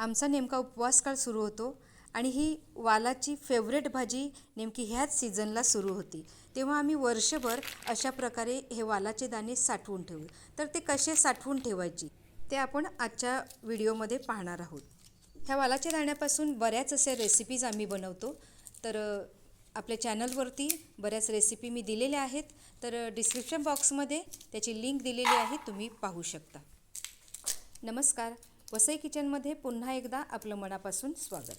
आमचा नेमका उपवास काळ सुरू होतो आणि ही वालाची फेवरेट भाजी नेमकी ह्याच सीझनला सुरू होती. तेव्हा आम्ही वर्षभर अशा प्रकारे हे वालाचे दाणे साठवून ठेवू तर ते कसे साठवून ठेवायची ते आपण आजच्या व्हिडिओमध्ये पाहणार आहोत. ह्या वालाच्या दाण्यापासून बऱ्याच असे रेसिपीज आम्ही बनवतो. तर आपल्या चॅनलवरती बऱ्याच रेसिपी मी दिलेल्या आहेत. तर डिस्क्रिप्शन बॉक्समध्ये त्याची लिंक दिलेली आहे तुम्ही पाहू शकता. नमस्कार. वसई किचनमध्ये पुन्हा एकदा आपलं मनापासून स्वागत.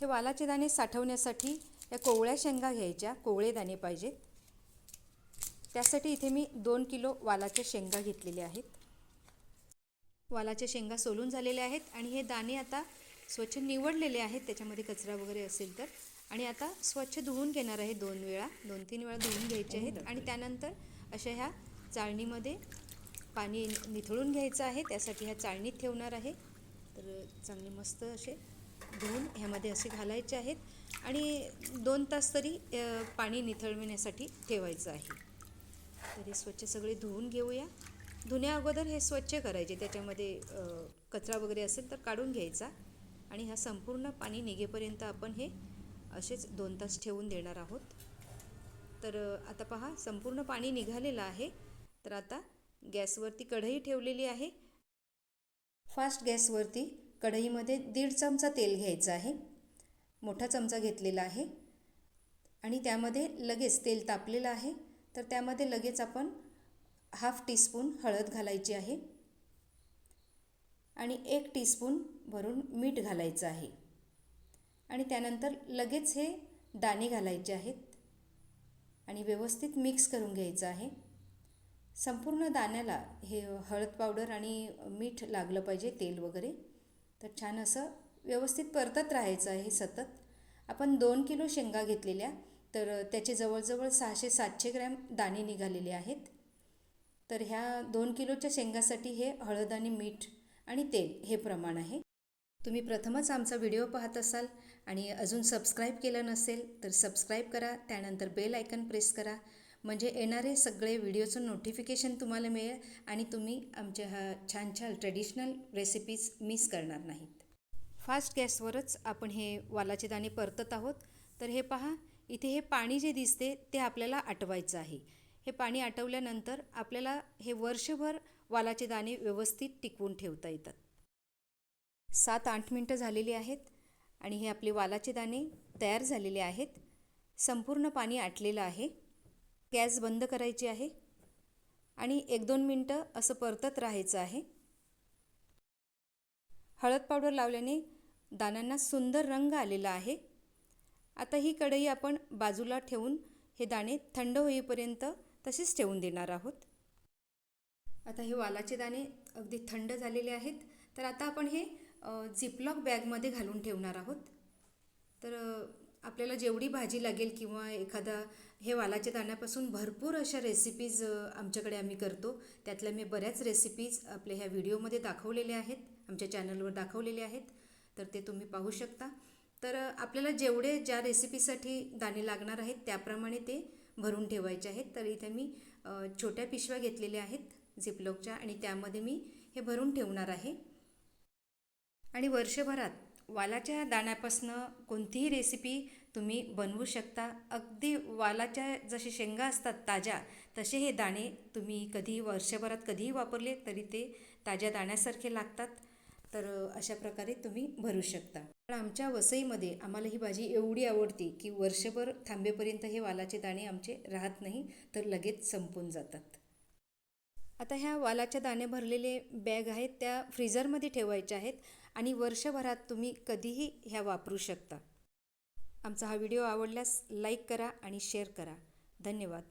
हे वालाचे दाणे साठवण्यासाठी या कोवळ्या शेंगा घ्यायच्या कोवळे दाणे पाहिजेत. त्यासाठी इथे मी दोन किलो वालाच्या शेंगा घेतलेल्या आहेत. वालाच्या शेंगा सोलून झालेल्या आहेत आणि हे दाणे आता स्वच्छ निवडलेले आहेत त्याच्यामध्ये कचरा वगैरे असेल तर. आणि आता स्वच्छ धुवून घेणार आहे दोन वेळा दोन तीन वेळा धुवून घ्यायचे आहेत. आणि त्यानंतर अशा ह्या चाळणीमध्ये पाणी निथळून घ्यायचं आहे त्यासाठी ह्या चाळणीत ठेवणार आहे. तर चांगले मस्त असे धुवून ह्यामध्ये असे घालायचे आहेत आणि दोन तास तरी पाणी निथळविण्यासाठी ठेवायचं आहे. तर हे स्वच्छ सगळे धुवून घेऊया. धुण्या अगोदर हे स्वच्छ करायचे त्याच्यामध्ये कचरा वगैरे असेल तर काढून घ्यायचा. आणि हा संपूर्ण पाणी निघेपर्यंत आपण हे असेच दोन तास ठेवून देणार आहोत. तर आता पहा संपूर्ण पाणी निघालेलं आहे. तर आता गॅसवरती कढई ठेवलेली आहे. फास्ट गॅसवरती कढईमध्ये दीड चमचा तेल घ्यायचं आहे. मोठा चमचा घेतलेला आहे. आणि त्यामध्ये लगेच तेल तापलेलं आहे. तर त्यामध्ये लगेच आपण हाफ टीस्पून हळद घालायची आहे. आणि एक टीस्पून भरून मीठ घालायचं आहे. आणि त्यानंतर लगेच हे दाणे घालायचे आहेत. आणि व्यवस्थित मिक्स करून घ्यायचं आहे. संपूर्ण दाण्याला हे हळद पावडर आणि मीठ लागलं पाहिजे तेल वगैरे. तर छान असं व्यवस्थित परतत राहायचं आहे सतत. आपण दोन किलो शेंगा घेतलेल्या तर त्याचे जवळजवळ सहाशे सातशे ग्रॅम दाणे निघालेले आहेत. तर ह्या दोन किलोच्या शेंगासाठी हे हळद आणि मीठ आणि तेल हे प्रमाण आहे. तुम्ही प्रथमच आमचा व्हिडिओ पाहत असाल आणि अजून सबस्क्राईब केलं नसेल तर सबस्क्राईब करा त्यानंतर बेल आयकन प्रेस करा. म्हणजे येणारे सगळे व्हिडिओचं नोटिफिकेशन तुम्हाला मिळेल आणि तुम्ही आमच्या ह्या छान छान ट्रेडिशनल रेसिपीज मिस करणार नाहीत. फास्ट गॅसवरच आपण हे वालाचे दाणे परतत आहोत. तर हे पहा इथे हे पाणी जे दिसते ते आपल्याला आटवायचं आहे. हे पाणी आटवल्यानंतर आपल्याला हे वर्षभर वालाचे दाणे व्यवस्थित टिकवून ठेवता येतात. सात आठ मिनटं झालेली आहेत आणि हे आपले वालाचे दाणे तयार झालेले आहेत. संपूर्ण पाणी आटलेलं आहे. गॅस बंद करायची आहे आणि एक दोन मिनटं असं परतत राहायचं आहे. हळद पावडर लावल्याने दाण्यांना सुंदर रंग आलेला आहे. आता ही कढई आपण बाजूला ठेवून हे दाणे थंड होईपर्यंत तसेच ठेवून देणार आहोत. आता हे वालाचे दाणे अगदी थंड झालेले आहेत. तर आता आपण हे झिपलॉक बॅगमध्ये घालून ठेवणार आहोत. तर आपल्याला जेवढी भाजी लागेल किंवा एखादा हे वालाच्या दाण्यापासून भरपूर अशा रेसिपीज आमच्याकडे आम्ही करतो. त्यातल्या मी बऱ्याच रेसिपीज आपल्या ह्या व्हिडिओमध्ये दाखवलेल्या आहेत. आमच्या चॅनलवर दाखवलेले आहेत. तर ते तुम्ही पाहू शकता. तर आपल्याला जेवढे ज्या रेसिपीसाठी दाणे लागणार आहेत त्याप्रमाणे ते भरून ठेवायचे आहेत. तर इथे मी छोट्या पिशव्या घेतलेल्या आहेत झिपलॉकच्या आणि त्यामध्ये मी हे भरून ठेवणार आहे. आणि वर्षभरात वालाच्या दाण्यापासनं कोणतीही रेसिपी तुम्ही बनवू शकता. अगदी वालाच्या जसे शेंगा असतात ताज्या तसे हे दाणे तुम्ही कधीही वर्षभरात कधीही वापरले तरी ते ताज्या दाण्यासारखे लागतात. तर अशा प्रकारे तुम्ही भरू शकता. पण आमच्या वसईमध्ये आम्हाला ही भाजी एवढी आवडते की वर्षभर थांबेपर्यंत हे वालाचे दाणे आमचे राहत नाही तर लगेच संपून जातात. आता ह्या वालाच्या दाणे भरलेले बॅग आहेत त्या फ्रीझरमध्ये ठेवायच्या आहेत. आणि वर्षभरात तुम्ही कधीही ह्या वापरू शकता. आमचा हा व्हिडिओ आवडल्यास लाईक करा आणि शेअर करा. धन्यवाद.